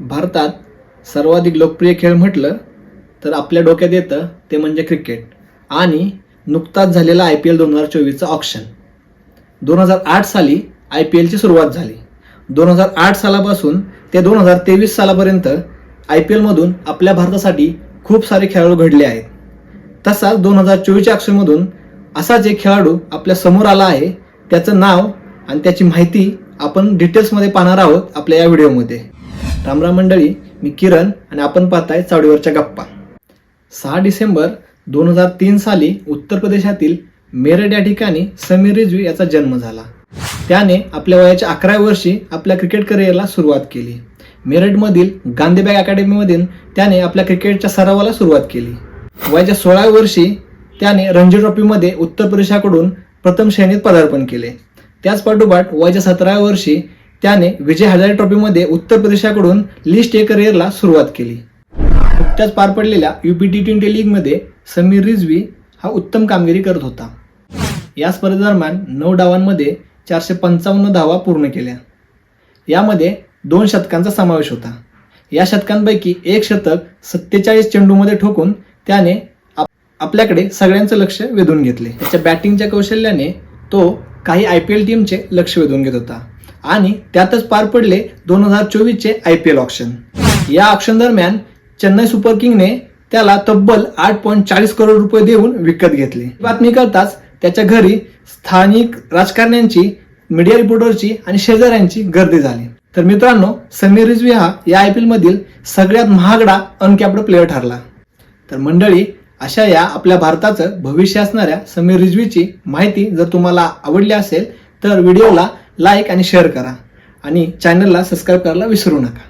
भारतात सर्वाधिक लोकप्रिय खेळ म्हटलं तर आपल्या डोक्यात येतं ते म्हणजे क्रिकेट. आणि नुकताच झालेला आय पी एल दोन हजार चोवीसचं ऑप्शन दोन हजार आठ साली आय पी एलची सुरुवात झाली. दोन हजार आठ सालापासून ते दोन हजार तेवीस सालापर्यंत आय पी एलमधून आपल्या भारतासाठी खूप सारे खेळाडू घडले आहेत. तसाच दोन हजार चोवीसच्या ऑप्शनमधून असाच एक खेळाडू आपल्यासमोर आला आहे त्याचं नाव आणि त्याची माहिती आपण डिटेल्समध्ये पाहणार आहोत आपल्या या व्हिडिओमध्ये रामराम मंडळी मी किरण आणि आपण पाहताय चावडीवरच्या गप्पा. सहा डिसेंबर दोन हजार तीन साली उत्तर प्रदेशातील मेरठ या ठिकाणी समीर रिजवी याचा जन्म झाला. त्याने आपल्या वयाच्या अकरा वर्षी आपल्या क्रिकेट करिअरला सुरुवात केली. मेरठमधील गांधीबाग अकॅडमीमधून त्याने आपल्या क्रिकेटच्या सरावाला सुरुवात केली. वयाच्या सोळाव्या वर्षी त्याने रणजी ट्रॉफीमध्ये उत्तर प्रदेशाकडून प्रथम श्रेणीत पदार्पण केले. त्याच पाठोपाठ वयाच्या सतराव्या वर्षी त्याने विजय हजारे ट्रॉफीमध्ये उत्तर प्रदेशाकडून लिस्ट ए करिअरला सुरुवात केली. नुकत्याच पार पडलेल्या युपी टी ट्वेंटी लीगमध्ये समीर रिझवी हा उत्तम कामगिरी करत होता. या स्पर्धेदरम्यान नऊ डावांमध्ये चारशे पंचावन्न धावा पूर्ण केल्या. यामध्ये दोन शतकांचा समावेश होता. या शतकांपैकी एक शतक सत्तेचाळीस चेंडूमध्ये ठोकून त्याने आपल्याकडे सगळ्यांचं लक्ष वेधून घेतले. त्याच्या बॅटिंगच्या कौशल्याने तो काही आय पी एल टीमचे लक्ष वेधून घेत होता. आणि त्यातच पार पडले दोन हजार चोवीसचे आय पी एल ऑप्शन या ऑप्शन दरम्यान चेन्नई सुपर किंगने त्याला तब्बल आठ पॉईंट चाळीस करोड रुपये देऊन विकत घेतले. बातमी करताच त्याच्या घरी स्थानिक राजकारण्यांची मीडिया रिपोर्टरची आणि शेजाऱ्यांची गर्दी झाली. तर मित्रांनो समीर रिजवी हा या आय पी मधील सगळ्यात महागडा अनकॅप्ड प्लेअर ठरला. तर मंडळी अशा या आपल्या भारताचं भविष्य असणाऱ्या समीर रिजवीची माहिती जर तुम्हाला आवडली असेल तर व्हिडिओला लाईक आणि शेअर करा. आणि चॅनलला सबस्क्राईब करायला विसरू नका.